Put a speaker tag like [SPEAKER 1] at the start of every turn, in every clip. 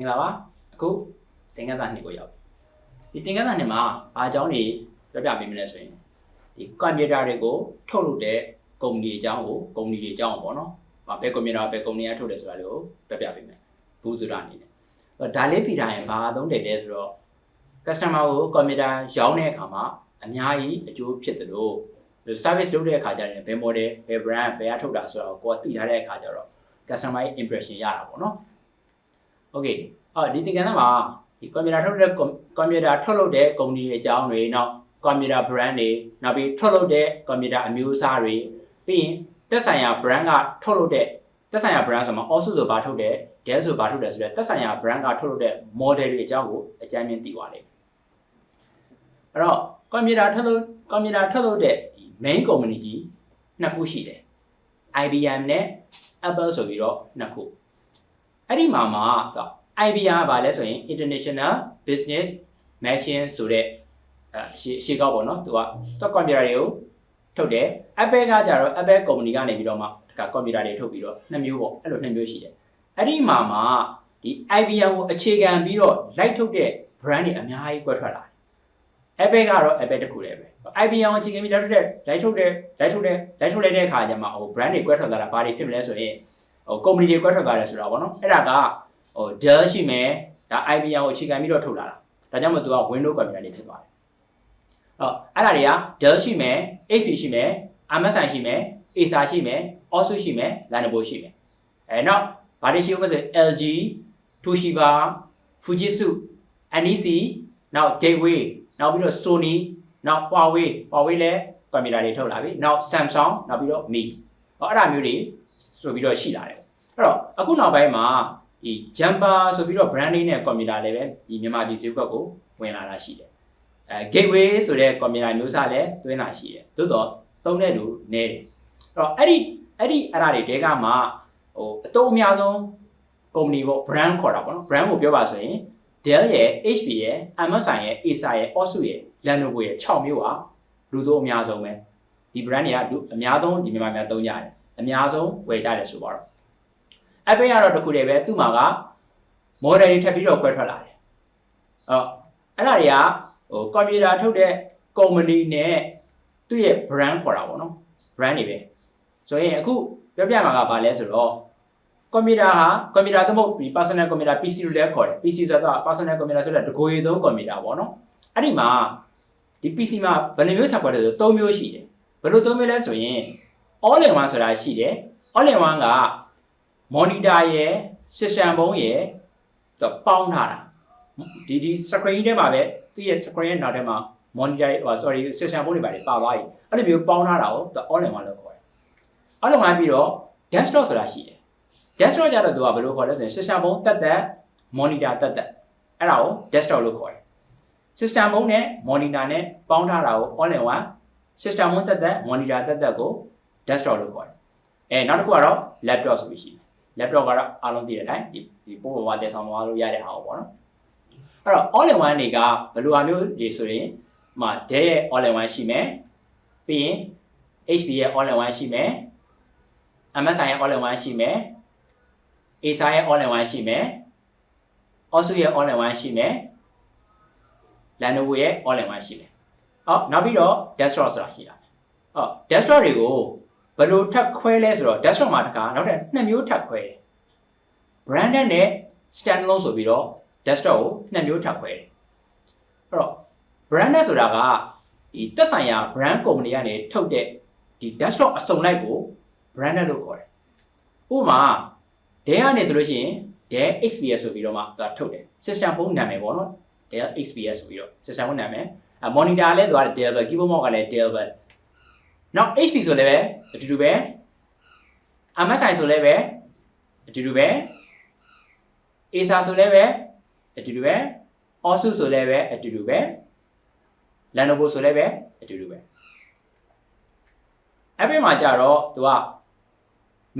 [SPEAKER 1] င်္ဂလာပါအခုသင်္ကန်းသားနှစ်ကိုရောက်ပြီဒီသင်္ကန်းသားနှစ်မှာအားအကြောင်းတွေပြပြပေးမလဲဆိုရင်ဒီကွန်ပျူတာတွေကိုထုတ်လုပ်တဲ့ကုမ္ပဏီအကြောင်းကိုကုမ္ပဏီတွေအကြောင်းပေါ့နော်။ဘယ်ကွန်ပျူတာဘယ်ကုမ္ပဏီကထုတ်တယ်ဆိုတာလေးကိုပြပြပေးမယ်။ဘူးဆိုတာအနေနဲ့။အဲ့ဒါလေးသိထားရင်ဘာအသုံးတည့်လဲဆိုတော့ customer ကိုကွန်ပျူတာရောင်းတဲ့အခါမှာအများကြီးအကျိုးဖြစ်တယ်လို့ service လုပ်တဲ့အခါကျရင်ဘယ် model ဘယ် brand ဘယ်အထုတ်တာဆိုတော့ကိုယ်သိထားတဲ့အခါကျတော့ customer ရဲ့ impression ရတာပေါ့နော်။ Okay အော်ဒီသင်္ကန်းသားမှာဒီကွန်ပျူတာထုတ်တဲ့ကွန်ပျူတာထုတ်လုပ်တဲ့ကုမ္ပဏီတွေအကြောင်းတွေနောက်ကွန်ပျူတာ brand တွေနောက်ပြီးထုတ်လုပ်တဲ့ကွန်ပျူတာအမျိုးအစားတွေပြီးရင်တက်ဆိုင်ရာ brand ကထုတ်လုပ်တဲ့တက်ဆိုင်ရာ brand ဆိုမှာ also ဆိုဘာထုတ်တယ် Dell ဆိုဘာထုတ်တယ်ဆိုတော့တက်ဆိုင်ရာ brand ကထုတ်လုပ်တဲ့ model တွေအကြောင်းကိုအကြမ်းမြင်သိပါလိမ့်မယ်အဲ့တော့ကွန်ပျူတာထုတ်လုပ်ကွန်ပျူတာထုတ်လုပ်တဲ့ဒီ main company ကြီးနှစ်ခုရှိတယ် IBM နဲ့ Apple ဆိုပြီးတော့နှစ်ခု အဲ့ဒီမှာမှာတော့ IBM ကဘာလဲဆိုရင် International Business Machine ဆိုတဲ့အဲရှေ့ရှေ့ကောက်ပေါ့နော်သူကတော့ကွန်ပျူတာတွေကိုထုတ်တယ် Apple ကကြတော့ Apple company ကနေပြီးတော့မှဒါကွန်ပျူတာတွေထုတ်ပြီးတော့နှစ်မျိုးပေါ့အဲ့လိုနှစ်မျိုးရှိတယ်အဲ့ဒီမှာမှာဒီ IBM ကိုအခြေခံပြီးတော့ light ထုတ်တဲ့ brand တွေအများကြီးကွက်ထွက်လာတယ် Apple ကတော့ Apple တခုတည်းပဲ IBM ကိုအခြေခံပြီး light ထုတ်တဲ့ light ထုတ်တဲ့ light ထုတ်တဲ့ light ထုတ်လိုက်တဲ့အခါကျမှဟို brand တွေကွက်ထွက်လာတာဘာတွေဖြစ်မလဲဆိုရင် ဟို company တွေကွက်ထွက်သွားတယ်ဆိုတာပေါ့နော်အဲ့ဒါကဟို Dell ရှိမယ်ဒါ IBM ကိုအခြေခံပြီးတော့ထုတ်လာတာဒါကြောင့်မို့သူက Windows computer တွေဖြစ်သွားတယ်အော်အဲ့ဒါတွေက Dell ရှိမယ် HP ရှိမယ် MSI ရှိမယ် Acer ရှိမယ် Asus ရှိမယ် Lenovo ရှိမယ်အဲနောက်ဘာတွေရှိဦးမလဲဆို LG Toshiba Fujitsu NEC နောက် Gateway နောက်ပြီးတော့ Sony နောက် Huawei Huawei လည်းကွန်ပျူတာတွေထုတ်လာပြီနောက် Samsung နောက်ပြီးတော့ Mi ဟောအဲ့ဒါမျိုးတွေဆိုပြီးတော့ရှိလာတယ် အဲ့တော့အခုနောက်ပိုင်းမှာဒီ Jumper ဆိုပြီးတော့ brand name နဲ့ကွန်ပျူတာလည်းပဲဒီမြန်မာပြည်ဈေးကွက်ကိုဝင်လာတာရှိတယ်အဲ Gateway ဆိုတဲ့ကွန်ပျူတာမျိုးစားလည်းသွင်းလာရှိတယ်သို့တော့သုံးတဲ့လူနည်းတယ်အဲ့တော့အဲ့ဒီအဲ့ဒီအဲ့ဒါတွေတဲကမှဟိုအတုံးအများဆုံး company ပေါ့ brand ခေါ်တာပေါ့နော် brand ကိုပြောပါဆိုရင် Dell ရဲ့ HP ရဲ့ MSI ရဲ့ Acer ရဲ့ Asus ရဲ့ Lenovo ရဲ့6မျိုးဟာလူသုံးအများဆုံးပဲဒီ brand တွေကလူအများဆုံးဒီမြန်မာများသုံးကြတယ်အများဆုံးဝယ်ကြတယ်ဆိုပါတော့ Apple ကတော့တခုတည်းပဲသူ့မှာက model တွေထပ်ပြီးတော့ကွဲထွက်လာတယ်အော်အဲ့ဒါတွေကဟိုကွန်ပျူတာထုတ်တဲ့ company နဲ့သူ့ရဲ့ brand ခေါ်တာပေါ့နော် brand တွေပဲဆိုရင်အခုပြောပြမှာကဘာလဲဆိုတော့ကွန်ပျူတာဟာကွန်ပျူတာသမုတ်ဒီ personal computer PC လို့လည်းခေါ်တယ် PC ဆိုတာ personal computer ဆိုတဲ့တကိုယ်ရည်သုံးကွန်ပျူတာပေါ့နော်အဲ့ဒီမှာဒီ PC မှာဘယ်နှမျိုးထပ်ခွဲတယ်ဆိုတော့၃မျိုးရှိတယ်ဘယ်လို၃မျိုးလဲဆိုရင် all in one ဆိုတာရှိတယ် all in one က monitor ရယ် system ဘုံရယ်တော့ပေါင်းထားတာဒီဒီ screen ထဲမှာပဲသူ့ရဲ့ screen ရဲ့နောက်ထဲမှာ monitor ဟို sorry system ဘုံတွေပါတယ်ပါသွားပြီအဲ့လိုမျိုးပေါင်းထားတာကိုသူ all in one လို့ခေါ်တယ် all in one ပြီးတော့ desktop ဆိုတာရှိတယ် desktop ကြတော့သူကဘယ်လိုခေါ်လဲဆိုရင် system ဘုံတက်တက် monitor တက်တက်အဲ့ဒါကို desktop လို့ခေါ်တယ် system ဘုံနဲ့ monitor နဲ့ပေါင်းထားတာကို all in one system ဘုံတက်တက် monitor တက်တက်ကို desktop လို့ခေါ်တယ်အဲနောက်တစ်ခုကတော့ laptop ဆိုပြီးရှိတယ် laptop ကတော့အားလုံးသိတဲ့အတိုင်းဒီဒီပို့ပေါ်မှာတည်ဆောင်သွားလို့ရတဲ့ဟာပေါ့နော်အဲ့တော့ all in one တွေကဘယ်လိုအမျိုးတွေဆိုရင်မှာ Dell ရဲ့ all in one ရှိမယ်ပြီးရင် HP ရဲ့ all in one ရှိမယ် MSI ရဲ့ all in one ရှိမယ် Acer ရဲ့ all in one ရှိမယ် Asus ရဲ့ all in one ရှိမယ် Lenovo ရဲ့ all in one ရှိမယ်ဟောနောက်ပြီးတော့ desktop ဆိုတာရှိတာဟော desktop တွေကို ဘယ်လိုထပ်ခွဲလဲဆိုတော့ desktop မှာတခါနောက်ထပ်နှစ်မျိုးထပ်ခွဲတယ် branded နဲ့ standalone ဆိုပြီးတော့ desktop ကိုနှစ်မျိုးထပ်ခွဲတယ်အဲ့တော့ branded ဆိုတာကဒီသက်ဆိုင်ရာ brand company ကနေထုတ်တဲ့ဒီ desktop အစုံလိုက်ကို branded လို့ခေါ်တယ်ဥပမာ Dell ကနေဆိုလို့ရှိရင် Dell XPS ဆိုပြီးတော့မှသူကထုတ်တယ် system ဖုန်းနာမည်ပေါ့နော် Dell XPS ဆိုပြီးတော့ system ဖုန်းနာမည်အဲ monitor လည်းသူက Dell ပဲ keyboard mouse ကလည်း Dell ပဲ နောက် HP ဆိုလည်းပဲအတူတူပဲ MSI ဆိုလည်းပဲအတူတူပဲ Acer ဆိုလည်းပဲအတူတူပဲ Asus ဆိုလည်းပဲအတူတူပဲ Lenovo ဆိုလည်းပဲအတူတူပဲအဲ့ဒီမှာကြတော့သူက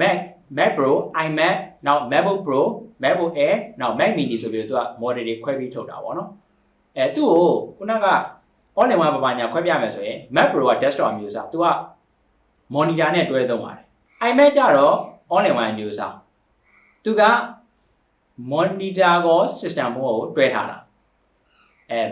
[SPEAKER 1] Mac Mac Pro iMac နောက် MacBook Pro MacBook Air နောက် Mac Mini ဆိုပြီးတော့သူက model တွေခွဲပြီးထုတ်တာပေါ့နော်အဲသူ့ကိုခုနက online မှာပပညာခွဲပြမယ်ဆိုရင် Mac Pro က desktop အမျိုးအစားသူက monitor နဲ့တွဲသုံးပါတယ် iMac ကြတော့ online အမျိုးအစားသူက monitor ကော system ဘောကိုတွဲထားတာအဲ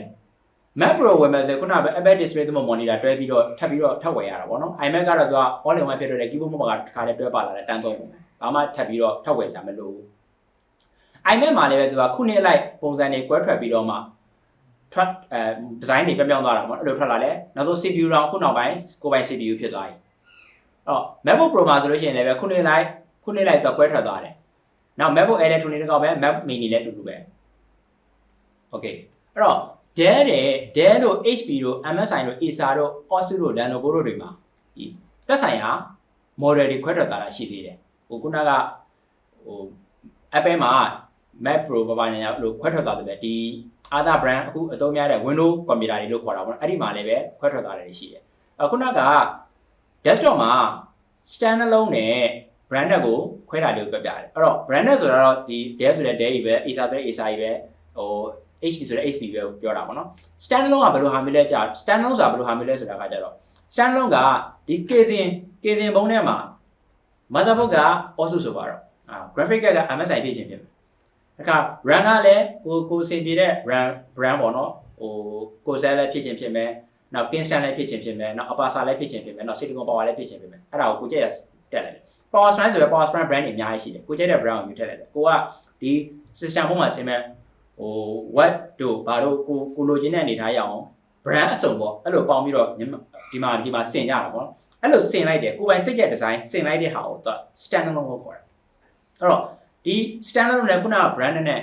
[SPEAKER 1] Mac Pro ဝယ်မယ်ဆိုရင်ခုနကပဲ Apple display တို့ monitor တွဲပြီးတော့ထပ်ပြီးတော့ထပ်ဝယ်ရတာပေါ့နော် iMac ကတော့သူက all in one ဖြစ်တော့တယ် keyboard မှာကတစ်ခါတည်းတွဲပါလာတယ်တန်းသွင်းပုံပဲဘာမှထပ်ပြီးတော့ထပ်ဝယ်ကြမလို့ iMac မှာလည်းပဲသူကခုနှစ်လိုက်ပုံစံတွေကွဲထွက်ပြီးတော့မှ ထွက်အဲဒီဇိုင်းတွေပြောင်းပြောင်းသွားတာပေါ့အဲ့လိုထွက်လာလဲနောက်ဆုံး CPU တော့ခုနောက်ပိုင်းကိုယ်ပိုင် CPU ဖြစ်သွားပြီအဲ့တော့ MacBook Pro မှာဆိုလို့ရှိရင်လည်းပဲခုနှစ်လိုက်ခုနှစ်လိုက်သူကွဲထွက်သွားတယ်နောက် MacBook Air နဲ့ထုံနေတော့ပဲ Mac mini လည်းအတူတူပဲ Okay အဲ့တော့ Dell တဲ့ Dell တို့ HP တို့ MSI တို့ Acer တို့ Asus တို့ Lenovo တို့တွေမှာဒီသက်ဆိုင်ရာ model တွေခွဲထွက်သွားတာရှိသေးတယ်ဟိုခုနကဟို Apple မှာ Mac Pro ဘာဘာညာလို့ခွဲထွက်သွားတယ်ပဲဒီ other brand အခုအသုံးများတဲ့ Windows computer တွေလို့ခေါ်တာပေါ့နော်အဲ့ဒီမှာလည်းပဲခွဲထွက်သွားတယ်ရှိတယ်အခုနက desktop မှာ standalone နဲ့ branded ကိုခွဲတာလေးကိုပြပြတယ်အဲ့တော့ branded ဆိုတာတော့ဒီ Dell ဆိုတဲ့ Dell ကြီးပဲ Acer ဆိုတဲ့ Acer ကြီးပဲဟို HP ဆိုတဲ့ HP ပဲပြောတာပေါ့နော် standalone ကဘယ်လိုဟာမျိုးလဲကြာ standalone ဆိုတာဘယ်လိုဟာမျိုးလဲဆိုတာကကြတော့ standalone ကဒီ casing casing ဘုံထဲမှာ motherboard က Asus ဆိုပါတော့အာ graphic က MSI ဖြစ်ခြင်းဖြစ်မယ် အခါ RAM ကလည်းကိုကိုစင်ပြတဲ့ RAM brand ပေါ့နော်ဟိုကိုဆဲလည်းဖြစ်ခြင်းဖြစ်မယ်နောက် Kingston လည်းဖြစ်ခြင်းဖြစ်မယ်နောက် Apacer လည်းဖြစ်ခြင်းဖြစ်မယ်နောက် Silicon Power လည်းဖြစ်ခြင်းဖြစ်မယ်အဲ့ဒါကိုကိုကြည့်ရတက်လိုက်တယ် Power Sprite ဆိုရယ် Power Sprite brand တွေအများကြီးရှိတယ်ကိုကြည့်တဲ့ brand ကိုယူထည့်လိုက်တယ်ကိုကဒီ system ဘုံမှာဆင်မဲ့ဟို what တို့ဘာတို့ကိုကိုလိုချင်တဲ့အနေထားရအောင် brand အစုံပေါ့အဲ့လိုပေါင်းပြီးတော့ဒီမှာဒီမှာဆင်ကြတာပေါ့နော်အဲ့လိုဆင်လိုက်တယ်ကိုပိုင်စိတ်ကြ design ဆင်လိုက်တဲ့ဟာကိုသူ standalone ကိုခေါ်တယ်အဲ့တော့ ဒီ standalone နဲ့ခုနက brand နဲ့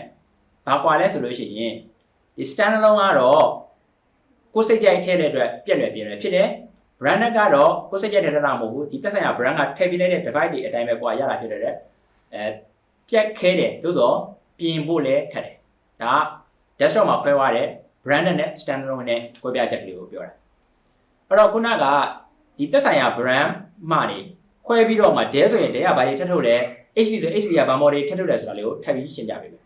[SPEAKER 1] ဘာကွာလဲဆိုလို့ရှိရင်ဒီ standalone ကတော့ကိုစိတ်ကြိုက်ထည့်တဲ့အတွက်ပြက်လွယ်ပြည့်လွယ်ဖြစ်တယ် brand ကတော့ကိုစိတ်ကြိုက်ထည့်တာမဟုတ်ဘူးဒီသက်ဆိုင်ရာ brand ကထည့်ပေးလိုက်တဲ့ device တွေအတိုင်းပဲကွာရတာဖြစ်တဲ့အတွက်အဲပြက်ခဲတယ်သို့တော့ပြင်ဖို့လည်းခက်တယ်ဒါက desktop မှာခွဲသွားတဲ့ branded နဲ့ standalone နဲ့ကွဲပြားချက်ကလေးကိုပြောတာအဲ့တော့ခုနကဒီသက်ဆိုင်ရာ brand မှနေခွဲပြီးတော့မှ Dell ဆိုရင် Dell ကဘာတွေထပ်ထုတ်လဲ HP ဆို HP ကဘာ model တွေထပ်ထုတ်လဲဆိုတာလေးကိုထပ်ပြီးရှင်းပြပေးမယ်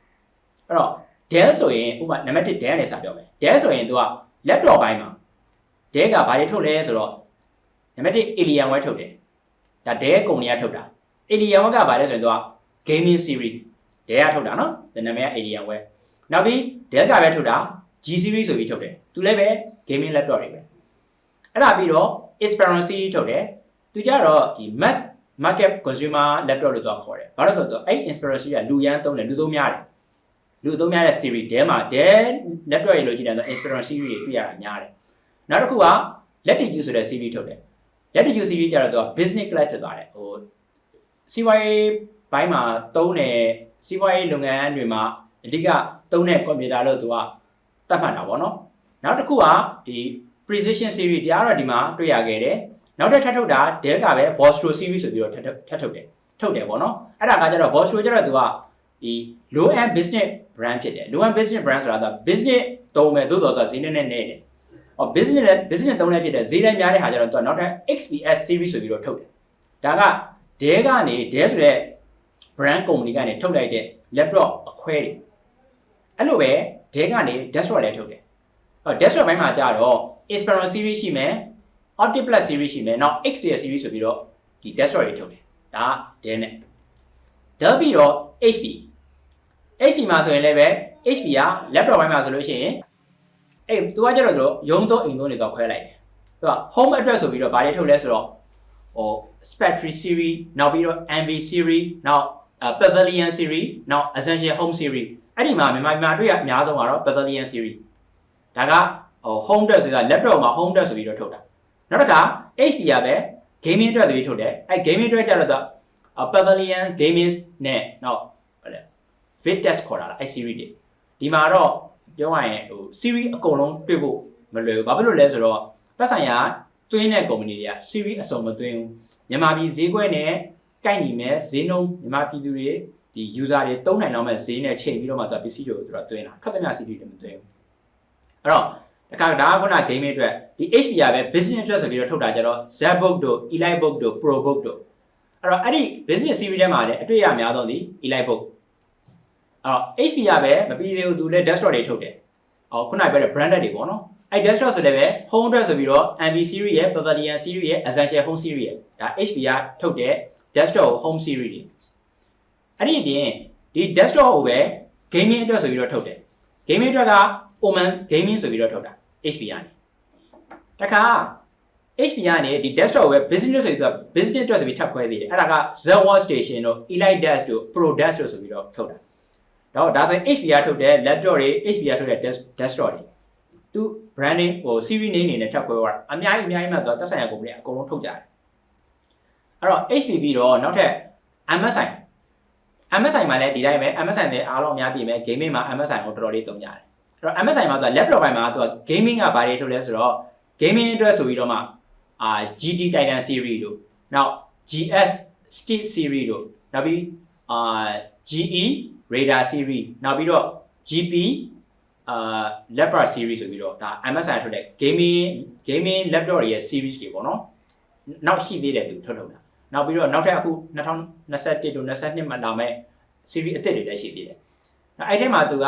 [SPEAKER 1] အဲ့တော့ Dell ဆိုရင်ဥပမာနံပါတ်1 Dell နဲ့စပြောမယ် Dell ဆိုရင်သူက laptop ဘိုင်းမှာ Dell ကဘာတွေထုတ်လဲဆိုတော့နံပါတ်1 Alienware ထုတ်တယ်ဒါ Dell ကုမ္ပဏီကထုတ်တာ Alienware ကဘာလဲဆိုရင်သူက gaming series Dell ကထုတ်တာနော်ဒီနာမည်က Alienware နောက်ပြီး Dell ကပဲထုတ်တာ G series ဆိုပြီးထုတ်တယ်သူလည်းပဲ gaming laptop တွေပဲအဲ့ဒါပြီးတော့ Inspiron series ထုတ်တယ်သူကြတော့ဒီ mass market consumer laptop လို့တော့ခေါ်တယ်ဘာလို့ဆိုတော့အဲ့ Inspiron series ကလူရန်သုံးတယ်လူသုံးများတယ်လူသုံးများတဲ့ series Dell မှာ Dell laptop ရေလို့ကြည့်တယ်ဆို Inspiron series တွေတွေ့ရတာများတယ်နောက်တစ်ခုက Latitude ဆိုတဲ့ series ထုတ်တယ် Latitude series ကြတော့သူက business class ဖြစ်သွားတယ်ဟိုစီးပွားရေးဘိုင်းမှာသုံးတယ်စီးပွားရေးလုပ်ငန်းတွေမှာအဓိကသုံးတဲ့ကွန်ပျူတာလို့သူကသတ်မှတ်တာပေါ့နော်နောက်တစ်ခုကဒီ precision series တရားတော့ဒီမှာတွေ့ရခဲ့တယ် နောက်တစ်ထပ်ထုတ်တာ Dell ကပဲ Vostro series ဆိုပြီးတော့ထပ်ထပ်ထုတ်တယ်ထုတ်တယ်ပေါ့နော်အဲ့ဒါကကျတော့ Vostro ကျတော့သူကဒီ low end business brand ဖြစ်တယ် low end business brand ဆိုတာက business သုံးမယ်သို့တော်ကဈေးနဲ့နဲ့နေတယ်ဟော business နဲ့ business သုံးလဲဖြစ်တယ်ဈေးလည်းများတဲ့ဟာကျတော့သူကနောက်ထပ် XPS series ဆိုပြီးတော့ထုတ်တယ်ဒါက Dell ကနေ Dell ဆိုတဲ့ brand company ကနေထုတ်လိုက်တဲ့ laptop အခွဲတွေအဲ့လိုပဲ Dell ကနေ desktop လည်းထုတ်တယ်ဟော desktop ဘိုင်းမှာကျတော့ Inspiron series ရှိမယ် Opti Plus series ရှိမယ်နောက် XPS series ဆိုပြီးတော့ဒီ desktop တွေထုတ်တယ်ဒါက Dell နဲ့ Dell ပြီးတော့ HP HP မှာဆိုရင်လည်းပဲ HP က laptop ဘိုင်းမှာဆိုလို့ရှိရင်အဲ့သူကကျတော့သူရုံးသုံးအိမ်သုံးတွေတော့ခွဲလိုက်တယ်သူက home address ဆိုပြီးတော့ဗာတွေထုတ်လဲဆိုတော့ဟို Spectre series နောက်ပြီးတော့ MV series နောက် Pavilion series နောက် Essential Home series အဲ့ဒီမှာမြန်မာမြန်မာတွေ့ရအများဆုံးကတော့ Pavilion series ဒါကဟို home desk ဆိုတာ laptop မှာ home desk ဆိုပြီးတော့ထုတ်တာ နောက်တစ်ခါ HP ကပဲ gaming အတွက်ဆိုပြီးထုတ်တယ်အဲ့ gaming အတွက်ကျတော့သူ Pavilion gaming နဲ့နောက်ဟိုလေ Vitesse ခေါ်တာလားအဲ့ series တွေဒီမှာတော့ပြောရရင်ဟို series အကုန်လုံးတွေ့ဖို့မလွယ်ဘူးဘာဖြစ်လို့လဲဆိုတော့သက်ဆိုင်ရာသွင်းတဲ့ company တွေက series အစုံမသွင်းဘူးမြန်မာပြည်ဈေးကွက်နဲ့ကိုက်ညီမဲ့ဈေးနှုန်းမြန်မာပြည်သူတွေဒီ user တွေတုံးနိုင်တော့မဲ့ဈေးနဲ့ချိန်ပြီးတော့မှသူကပစ္စည်းတွေကိုသူကသွင်းတာထွက်သမျှ series တွေမသွင်းဘူးအဲ့တော့ တခါဒါကခုန game အတွက်ဒီ HP ကပဲ business အတွက်ဆိုပြီးတော့ထုတ်တာကြတော့ ZBook တို့ Elitebook တို့ ProBook တို့အဲ့တော့အဲ့ဒီ business series ထဲမှာလည်းအတွေ့အကြုံအများဆုံးဒီ Elitebook အဲ့တော့ HP ကပဲမပြီးသေးဘူးသူလည်း desktop တွေထုတ်တယ်ဟောခုနပြောတဲ့ branded တွေပေါ့နော်အဲ့ desktop ဆိုလည်းပဲ home အတွက်ဆိုပြီးတော့ MV series ရဲ့ Pavilion series ရဲ့ Essential Home series ရဲ့ဒါ HP ကထုတ်တဲ့ desktop home series တွေအဲ့ဒီအပြင်ဒီ desktop ကိုပဲ gaming အတွက်ဆိုပြီးတော့ထုတ်တယ် gaming အတွက်က Oman gaming ဆိုပြီးတော့ထုတ်တာ HP ကနေတခါ HP ကနေဒီ desktop ကိုပဲ business ဆိုပြီးတော့ business အတွက်ဆိုပြီးထပ်ခွဲသေးတယ်အဲ့ဒါက Z1 station တို့ Elite Dash တို့ Pro Dash တို့ဆိုပြီးတော့ထုတ်တာတော့ဒါဆိုရင် HP ကထုတ်တဲ့ laptop တွေ HP ကထုတ်တဲ့ desk- desktop တွေသူ branding ဟို series name အနေနဲ့ထပ်ခွဲသွားတာအများကြီးအများကြီးမှဆိုတော့သက်ဆိုင်ရာ company အကုန်လုံးထုတ်ကြတယ်အဲ့တော့ HP ပြီးတော့နောက်ထပ် MSI MSI မှာလည်းဒီတိုင်းပဲ MSI နဲ့အားလုံးအများပြည်မဲ့ gaming မှာ MSI ကိုတော်တော်လေးသုံးကြတယ်အဲ့ တော့ MSI မှာဆိုတော့ laptop ဘိုင်းမှာသူက gaming ကဘာတွေထုတ်လဲဆိုတော့ gaming အတွက်ဆိုပြီးတော့မှအာ GT Titan series တို့နောက် GS Steep series တို့နောက်ပြီးအာ GE Radar series နောက်ပြီးတော့ GP အာ Leopard series ဆိုပြီးတော့ဒါ MSI ထုတ်တဲ့ gaming gaming laptop တွေရဲ့ series တွေပေါ့နော်နောက်ရှိသေးတယ်သူထုတ်ထုတ်တာနောက်ပြီးတော့နောက်ထပ်အခု2021တို့22မှာလာမဲ့ series အသစ်တွေလည်းရှိသေးတယ်အဲ့အဲ့ထဲမှာသူက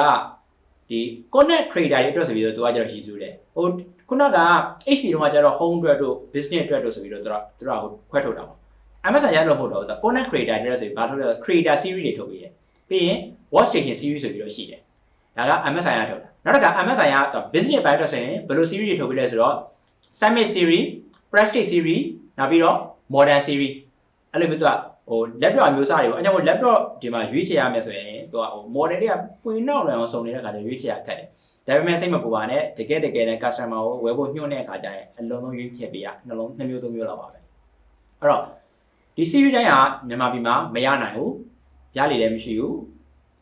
[SPEAKER 1] ဒီ connect creator တွေအတွက်ဆိုပြီးတော့သူကကျတော့ရှိစုတယ်ဟိုခုနက HP တုန်းကကျတော့ home အတွက်တို့ business အတွက်တို့ဆိုပြီးတော့သူကသူကဟိုခွဲထုတ်တာပါ Amazon ရလို့မဟုတ်တော့ဘူးသူ connect creator တွေဆိုပြီးဘာထုတ်လဲ creator series တွေထုတ်ပြီးတယ်ပြီးရင် workstation series ဆိုပြီးတော့ရှိတယ်ဒါက Amazon ရထုတ်တာနောက်တစ်ခါ Amazon ရတော့ business ဘိုင်းတော့ဆိုရင်ဘယ်လို series တွေထုတ်ပြီးလဲဆိုတော့ summit series prestige series နောက်ပြီးတော့ modern series အဲ့လိုမျိုးသူက ဟို laptop အမျိုးအစားတွေပေါ့အဲကြောင့်မို့ laptop ဒီမှာရွေးချယ်ရမယ်ဆိုရင်သူကဟို model တွေကပွင့်နောက်လွယ်အောင်စုံနေတဲ့ခါကျရွေးချယ်ရခက်တယ်ဒါပေမဲ့စိတ်မပူပါနဲ့တကယ်တကယ်နဲ့ customer ကိုဝယ်ဖို့ညှို့တဲ့အခါကျရင်အလုံးလုံးရွေးချယ်ပေးရနှလုံးနှစ်မျိုးသုံးမျိုးလောက်ပါပဲအဲ့တော့ဒီ series တိုင်းကမြန်မာပြည်မှာမရနိုင်ဘူးရလေလည်းမရှိဘူး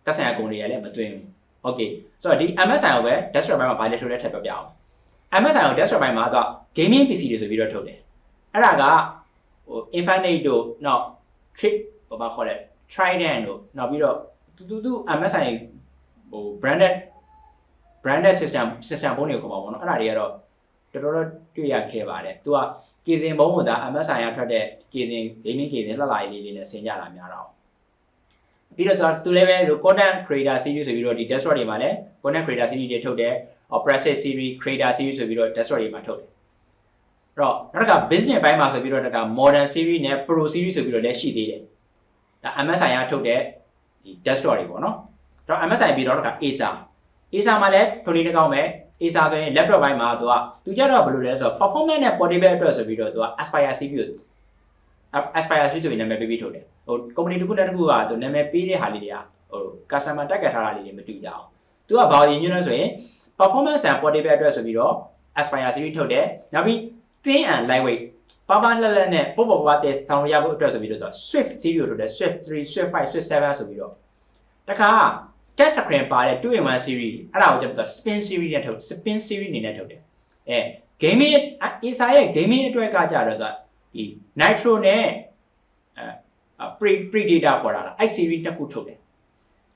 [SPEAKER 1] သက်ဆိုင်ရာကုန်တွေကလည်းမသွင်းဘူး okay ဆိုတော့ဒီ MSI ကိုပဲ desktop ဘိုင်းမှာဘာလဲဆိုလဲထပ်ပြောပြအောင် MSI ကို desktop ဘိုင်းမှာတော့ gaming PC တွေဆိုပြီးတော့ထုတ်တယ်အဲ့ဒါကဟို Infinite တို့နောက် trick ဘာမှခေါ်တဲ့ Trident တို့နောက်ပြီးတော့တူတူတူ MSI ဟို branded branded system system ဘုံတွေကိုခေါ်ပါဘောနော်အဲ့ဒါတွေကတော့တော်တော်တော်တွေ့ရခဲ့ပါတယ်သူကကေစင်ဘုံကဒါ MSI ကထွက်တဲ့ကေစင် gaming ကေစင်လှလှလေးလေးနဲ့ဆင်ကြတာများတော့ပြီးတော့သူလည်းပဲ content creator series ဆိုပြီးတော့ဒီ desktop တွေမှာလည်း content creator series တွေထုတ်တယ် operator series creator series ဆိုပြီးတော့ desktop တွေမှာထုတ်တယ်အဲ့ တော့နောက်တစ်ခါ business ဘိုင်းမှာဆိုပြီးတော့တခါ modern series နဲ့ pro series ဆိုပြီးတော့လည်းရှိသေးတယ်ဒါ MSI ကထုတ်တဲ့ဒီ desktop တွေပေါ့နော်အဲ့တော့ MSI ပြီးတော့တခါ Acer Acer မှာလည်းထုံလေးတစ်ကောင်းပဲ Acer ဆိုရင် laptop ဘိုင်းမှာသူကသူကြတော့ဘယ်လိုလဲဆိုတော့ performance နဲ့ portable အတွက်ဆိုပြီးတော့သူက Aspire CPU Aspire CPU ဆိုပြီးနာမည်ပေးပြီးထုတ်တယ်ဟို company တစ်ခုနဲ့တစ်ခုကသူနာမည်ပေးတဲ့ဟာလေးတွေကဟို customer တက်ကတ်ထားတာလေးတွေမတူကြအောင်သူကဘာလို့ညွှန်းလဲဆိုရင် performance and portable အတွက်ဆိုပြီးတော့ Aspire series ထုတ်တယ်နောက်ပြီး thin and lightweight ပါပါလှလှနဲ့ပေါ့ပေါ့ပါတဲ့ဆောင်းရဖို့အတွက်ဆိုပြီးတော့ Swift series ထုတ်တယ် Swift 3 Swift 5 Swift 7ဆိုပြီးတော့တခါ touch screen ပါတဲ့2 in 1 series အဲ့ဒါကိုကျွန်တော် spin series နဲ့ထုတ် spin series အနေနဲ့ထုတ်တယ်အဲ gaming Acer ရဲ့ gaming အတွက်ကကြတော့သူဒီ Nitro နဲ့အဲ pre predator ခေါ်တာလားအဲ့ series တစ်ခုထုတ်တယ်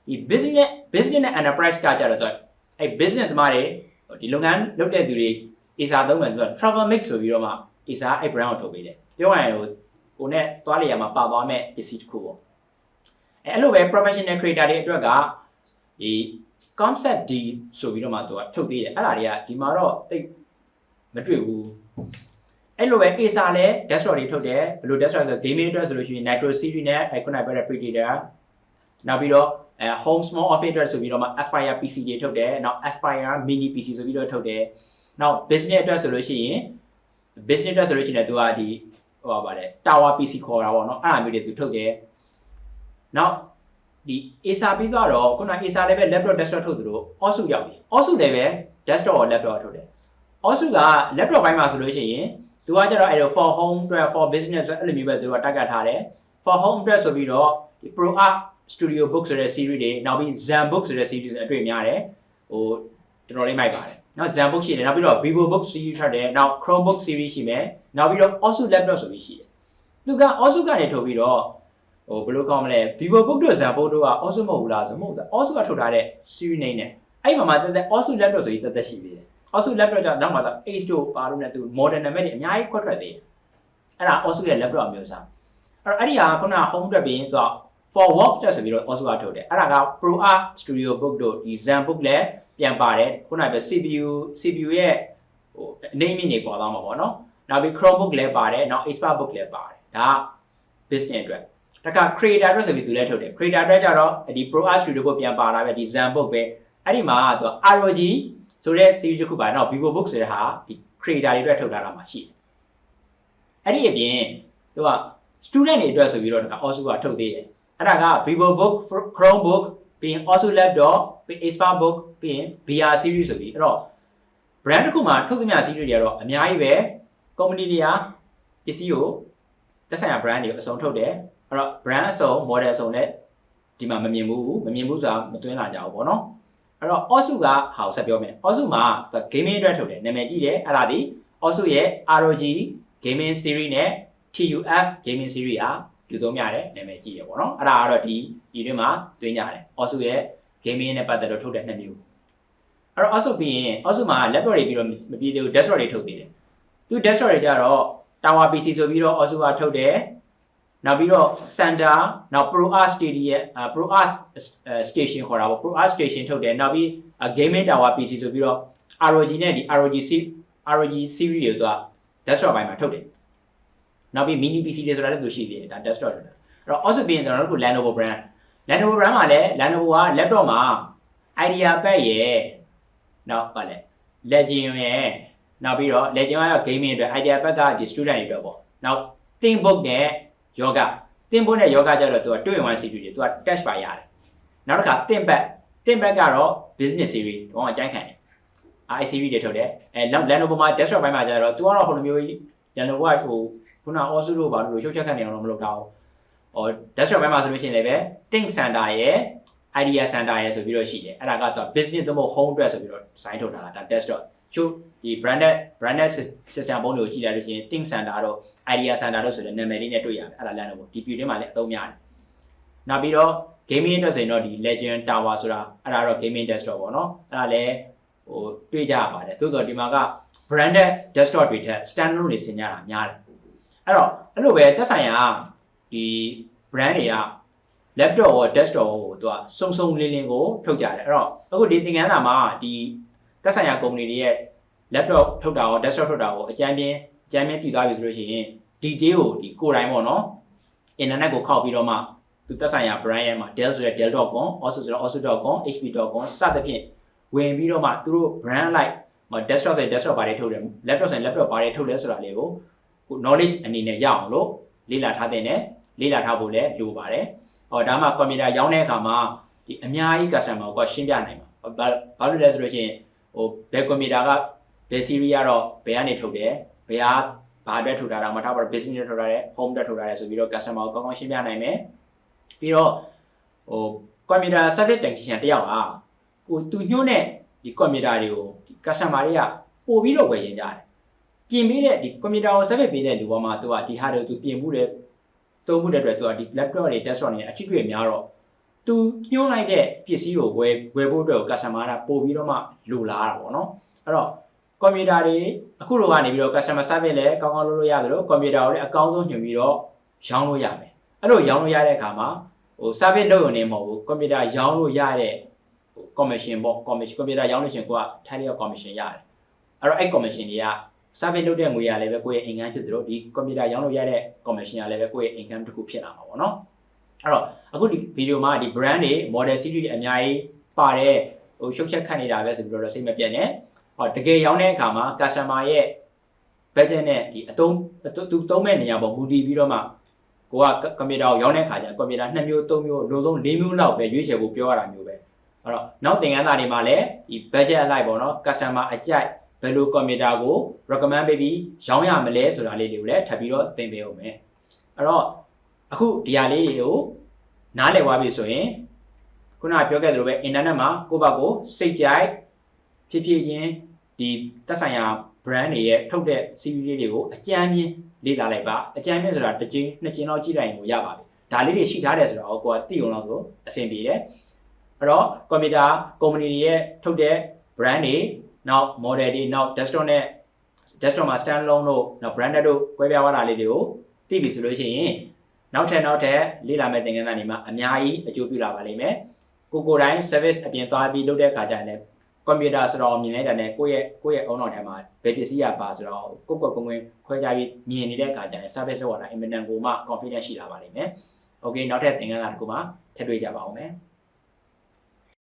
[SPEAKER 1] ဒီ business business နဲ့ enterprise ကကြတော့သူအဲ့ business သမားတွေဒီလုပ်ငန်းလုပ်တဲ့သူတွေ Acer သုံးမယ်သူက travel mix ဆိုပြီးတော့မှ Acer အဲ့ brand ကိုထုတ်ပေးတယ်ပြောရရင်ဟိုကိုနဲ့သွားလေရမှာပါသွားမဲ့ပစ္စည်းတစ်ခုပေါ့အဲအဲ့လိုပဲ professional creator တွေအတွက်ကဒီ concept D ဆိုပြီးတော့မှသူကထုတ်ပေးတယ်အဲ့ဒါတွေကဒီမှာတော့တိတ်မတွေ့ဘူးအဲ့လိုပဲ Acer လည်း desktop တွေထုတ်တယ်ဘယ်လို desktop ဆို gaming အတွက်ဆိုလို့ရှိရင် Nitro series နဲ့ Icon Hyper Predator နောက်ပြီးတော့အဲ home small office အတွက်ဆိုပြီးတော့မှ Aspire PC တွေထုတ်တယ်နောက် Aspire mini PC ဆိုပြီးတော့ထုတ်တယ် နောက် business အတွက်ဆိုလို့ရှိရင် business အတွက်ဆိုလို့ရှိရင်သူကဒီဟိုပါပါတယ် tower PC ခေါ်တာပေါ့နော်အဲ့ဒါမျိုးတွေသူထုတ်တယ်နောက်ဒီ Acer ပြီးသွားတော့ခုန Acer လည်းပဲ laptop desktop ထုတ်သလို Asus ရောက်ပြီ Asus လည်းပဲ desktop ကို laptop ထုတ်တယ် Asus က laptop ဘိုင်းမှာဆိုလို့ရှိရင်သူကကျတော့အဲ့လို for home အတွက် for business အတွက်အဲ့လိုမျိုးပဲသူကတက်ကြထားတယ် for home အတွက်ဆိုပြီးတော့ဒီ Pro Art Studio Book ဆိုတဲ့ series တွေနောက်ပြီး Zen Book ဆိုတဲ့ series တွေအတွေ့များတယ်ဟိုတော်တော်လေးမိုက်ပါတယ် နောက် Zen Book ရှိတယ်နောက်ပြီးတော့ Vivo Book series ထွက်တယ်နောက် Chromebook series ရှိမယ်နောက်ပြီးတော့ Asus laptop ဆိုပြီးရှိတယ်သူက Asus ကနေထုတ်ပြီးတော့ဟိုဘယ်လိုကောင်းမလဲ Vivo Book တို့ Zen Book တို့က Asus မဟုတ်ဘူးလားဆိုမဟုတ်ဘူး Asus ကထုတ်ထားတဲ့ series name နဲ့အဲ့မှာမှတက်တက် Asus laptop ဆိုပြီးတက်တက်ရှိသေးတယ် Asus laptop ကြောင့်နောက်မှတော့ H တို့ပါလို့နဲ့သူ modern နာမည်တွေအများကြီးခွက်ထွက်သေးတယ်အဲ့ဒါ Asus ရဲ့ laptop အမျိုးအစားအဲ့တော့အဲ့ဒီဟာခုန home အတွက်ပြီးရင်သူက for work တက်ဆိုပြီးတော့ Asus ကထုတ်တယ်အဲ့ဒါက Pro Art Studio Book တို့ဒီ Zen Book လည်း ပြန်ပါတယ်ခုနကပဲ CPU CPU ရဲ့ဟိုအနေမီနေပေါ်သွားမှာပေါ့နော်နောက်ပြီး Chromebook လည်းပါတယ်နောက် Xperia Book လည်းပါတယ်ဒါ business အတွက်တခါ creator အတွက်ဆိုပြီးသူလည်းထုတ်တယ် creator အတွက်ကြတော့ဒီ pro art studio ကိုပြန်ပါလာပဲဒီ zenbook ပဲအဲ့ဒီမှာသူ ROG ဆိုတဲ့ series တစ်ခုပါတော့ vivo book ဆိုတဲ့ဟာဒီ creator တွေအတွက်ထုတ်ထားတာမှာရှိတယ်အဲ့ဒီအပြင်သူက student တွေအတွက်ဆိုပြီးတော့တခါ also ကထုတ်သေးတယ်အဲ့ဒါက vivo book chromebook ပြီးရင် also laptop ပြီး aspar book ပြီးရင် VR series ဆိုပြီးအဲ့တော့ brand တစ်ခုမှာထုတ်သမျှ series တွေကတော့အများကြီးပဲ company တွေကပစ္စည်းကိုသက်ဆိုင်ရာ brand တွေကိုအစုံထုတ်တယ်အဲ့တော့ brand အစုံ model အစုံနဲ့ဒီမှာမမြင်ဘူးမမြင်ဘူးဆိုတာမသွင်းလာကြဘူးပေါ့နော်အဲ့တော့ Osu ကဟာကိုဆက်ပြောမယ် Osu မှာ gaming အတွက်ထုတ်တယ်နာမည်ကြီးတယ်အဲ့ဒါဒီ Osu ရဲ့ ROG gaming series နဲ့ TUF gaming series ဟာယူသုံးရတယ်နာမည်ကြီးတယ်ပေါ့နော်အဲ့ဒါကတော့ဒီဒီတွင်းမှာတွင်းကြတယ် Osu ရဲ့ gaming နဲ့ပတ်သက်လို့ထုတ်တဲ့နှစ်မျိုး အဲ့တော့ Osu ပြီးရင် Osu မှာ laptop တွေပြီးတော့မပြီးသေးဘူး desktop တွေထုတ်သေးတယ်သူ desktop တွေကြတော့ Tower PC ဆိုပြီးတော့ Osu ကထုတ်တယ်နောက်ပြီးတော့ Center နောက် Pro Art Studio Pro Art Station ခေါ်တာပေါ့ Pro Art Station ထုတ်တယ်နောက်ပြီး Gaming Tower PC ဆိုပြီးတော့ ROG နဲ့ဒီ ROG ROG series တွေသူက desktop ဘိုင်းမှာထုတ်တယ်နောက်ပြီး mini PC တွေဆိုတာလည်းသူရှိသေးတယ်ဒါ desktop တွေအဲ့တော့ also ပြီးရင်ကျွန်တော်တို့က Lenovo brand Lenovo brand မှာလည်း Lenovo က laptop မှာ IdeaPad ရဲ့ နောက်ပါလဲ Legend ရဲ့နောက်ပြီးတော့ Legend က gaming အတွက် IdeaPad ကဒီ student တွေအတွက်ပေါ့နောက် ThinkBook နဲ့ Yoga ThinkBook နဲ့ Yoga ကျတော့သူက 2-in-1 series တွေသူက test ပါရတယ်နောက်တစ်ခါ ThinkPad ThinkPad ကတော့ business series တော့အကြိုက်ခံတယ် i series တွေထုတ်တယ်အဲ Lenovo မှာ desktop ဘိုင်းမှာကျတော့သူကတော့ဟိုလိုမျိုးကြီး Lenovo ကဟိုခုန Osu တို့ဘာလို့ရှုပ်ချက်ခံနေအောင်တော့မလုပ်တော့ဘူးဟို desktop ဘိုင်းမှာဆိုလို့ရှိရင်လည်းပဲ Think Center ရဲ့ idea center ရဲ့ဆိုပြီးတော့ရှိတယ်အဲ့ဒါကတော့ business သို့မဟုတ် home အတွက်ဆိုပြီးတော့ design ထုတ်ထားတာဒါ desktop ချို့ဒီ branded branded system ပုံတွေကိုကြည့်လိုက်လို့ရှိရင် think center တော့ idea center တော့ဆိုတဲ့နာမည်လေးနဲ့တွေ့ရတယ်အဲ့ဒါလမ်းတော့ဒီ view ထဲမှာလည်းအသုံးများတယ်နောက်ပြီးတော့ gaming အတွက်ဆိုရင်တော့ဒီ legend tower ဆိုတာအဲ့ဒါတော့ gaming desktop ပေါ့နော်အဲ့ဒါလည်းဟိုတွေ့ကြရပါတယ်သို့တော့ဒီမှာက branded desktop တွေထက် standard တွေဆင်ကြတာများတယ်အဲ့တော့အဲ့လိုပဲသက်ဆိုင်ရာဒီ brand တွေက laptop ရော desktop ရောသူကစုံစုံလင်းလင်းကိုထုတ်ကြတယ်အဲ့တော့အခုဒီသင်ခန်းစာမှာဒီသက်ဆိုင်ရာ company တွေရဲ့ laptop ထုတ်တာရော desktop ထုတ်တာရောအကြမ်းပြင်းအကြမ်းပြင်းတည်သွားပြီဆိုလို့ရှိရင် detail ကိုဒီကိုယ်တိုင်ပေါ့နော် internet ကိုခောက်ပြီးတော့မှသူသက်ဆိုင်ရာ brand ရဲ့မှာ Dell ဆိုတဲ့ dell.com also ဆိုတော့ also.com hp.com စသဖြင့်ဝင်ပြီးတော့မှသူတို့ brand like မ desktop ဆိုရင် desktop ဘာတွေထုတ်တယ် laptop ဆိုရင် laptop ဘာတွေထုတ်လဲဆိုတာလေးကို knowledge အနေနဲ့ရအောင်လို့လေ့လာထားတဲ့နဲ့လေ့လာထားဖို့လည်းလိုပါတယ် ဟောဒါမှကွန်ပျူတာရောင်းတဲ့အခါမှာဒီအများကြီး customer ကိုရှင်းပြနိုင်မှာဘာဘာလို့လဲဆိုလို့ရှိရင်ဟိုဘယ်ကွန်ပျူတာကဘယ် series ကတော့ဘယ်ကနေထုတ်တယ်ဘယ်ဟာဘာအတွက်ထုတ်တာတာမထားပါတော့ business အတွက်ထုတ်တာတယ် home အတွက်ထုတ်တာတယ်ဆိုပြီးတော့ customer ကိုကောင်းကောင်းရှင်းပြနိုင်မယ်ပြီးတော့ဟိုကွန်ပျူတာ service technician တယောက်ဟာကိုသူညွှန်းတဲ့ဒီကွန်ပျူတာတွေကိုဒီ customer တွေကပို့ပြီးတော့ဝယ်ရင်ကြတယ်ပြင်ပေးတဲ့ဒီကွန်ပျူတာကို service ပေးတဲ့လူပေါ်မှာသူကဒီဟာတွေကိုသူပြင်မှုတဲ့ သုံးမှုတဲ့အတွက်သူကဒီ laptop တွေ desktop တွေအထူးတွေများတော့သူညှိုးလိုက်တဲ့ပစ္စည်းကိုဝယ်ဝယ်ဖို့အတွက်ကို customer ကပို့ပြီးတော့မှလိုလားတာပေါ့နော်အဲ့တော့ကွန်ပျူတာတွေအခုလိုကနေပြီးတော့ customer service လည်းကောင်းကောင်းလုပ်လို့ရတယ်လို့ကွန်ပျူတာကိုလည်းအကောင်းဆုံးညွှန်ပြီးတော့ရောင်းလို့ရမယ်အဲ့လိုရောင်းလို့ရတဲ့အခါမှာဟို service လုပ်ရုံနဲ့မဟုတ်ဘူးကွန်ပျူတာရောင်းလို့ရတဲ့ဟို commission ပေါ့ commission ကွန်ပျူတာရောင်းလို့ရှိရင်ကိုကထိုင်းရ commission ရတယ်အဲ့တော့အဲ့ commission တွေက service လုပ်တဲ့ငွေရလည်းပဲကိုယ့်ရဲ့ income ဖြစ်သလိုဒီ computer ရောင်းလို့ရတဲ့ commission ရလည်းပဲကိုယ့်ရဲ့ income တစ်ခုဖြစ်လာမှာပေါ့နော်အဲ့တော့အခုဒီ video မှာဒီ brand တွေ model series တွေအများကြီးပါတဲ့ဟိုရှုပ်ချက်ခတ်နေတာပဲဆိုပြီးတော့စိတ်မပြတ်နဲ့ဟောတကယ်ရောင်းတဲ့အခါမှာ customer ရဲ့ budget နဲ့ဒီအသုံးသူသုံးမဲ့နေရာပေါ်မူတည်ပြီးတော့မှကိုကကွန်ပျူတာကိုရောင်းတဲ့အခါကျကွန်ပျူတာ2မျိုး3မျိုးလိုဆုံး4မျိုးလောက်ပဲရွေးချယ်ဖို့ပြောရတာမျိုးပဲအဲ့တော့နောက်သင်ခန်းစာတွေမှာလည်းဒီ budget အလိုက်ပေါ့နော် customer အကြိုက် ဘယ်လိုကွန်ပျူတာကို recommend ပေးပြီးရောင်းရမလဲဆိုတာလေးတွေကိုလည်းထပ်ပြီးတော့သင်ပေးအောင်မယ်အဲ့တော့အခုဒီဟာလေးတွေကိုနားလည်သွားပြီဆိုရင်ခုနကပြောခဲ့သလိုပဲ internet မှာကိုယ့်ဘက်ကိုစိတ်ကြိုက်ဖြစ်ဖြစ်ချင်းဒီသက်ဆိုင်ရာ brand တွေရဲ့ထုတ်တဲ့ CV လေးတွေကိုအကြမ်းမြင်လေ့လာလိုက်ပါအကြမ်းမြင်ဆိုတာတစ်ချိန်နှစ်ချိန်လောက်ကြည့်လိုက်ရင်ကိုရပါပြီဒါလေးတွေရှိထားတယ်ဆိုတော့ကိုကသိအောင်လို့ဆိုအဆင်ပြေတယ်အဲ့တော့ကွန်ပျူတာ company တွေရဲ့ထုတ်တဲ့ brand တွေ နောက် model တွေနောက် desktop နဲ့ desktop မှာ stand alone တို့နောက် branded တို့ကွဲပြားသွားတာလေးတွေကိုသိပြီဆိုလို့ရှိရင်နောက်ထပ်နောက်ထပ်လေ့လာမယ့်သင်ခန်းစာတွေမှာအများကြီးအကျိုးပြုလာပါလိမ့်မယ်ကိုကိုတိုင်း service အပြင်သွားပြီးလုပ်တဲ့အခါကျရင်လည်းကွန်ပျူတာဆိုတော့မြင်လိုက်တာနဲ့ကိုယ့်ရဲ့ကိုယ့်ရဲ့အုံနောက်ထဲမှာဘယ်ပစ္စည်းရပါဆိုတော့ကိုယ့်ကွက်ကွင်းကွင်းခွဲခြားပြီးမြင်နေတဲ့အခါကျရင် service လောက်တာ internet ကိုမှ confidence ရှိလာပါလိမ့်မယ်။ Okay နောက်ထပ်သင်ခန်းစာတစ်ခုမှထပ်တွေ့ကြပါအောင်မယ်။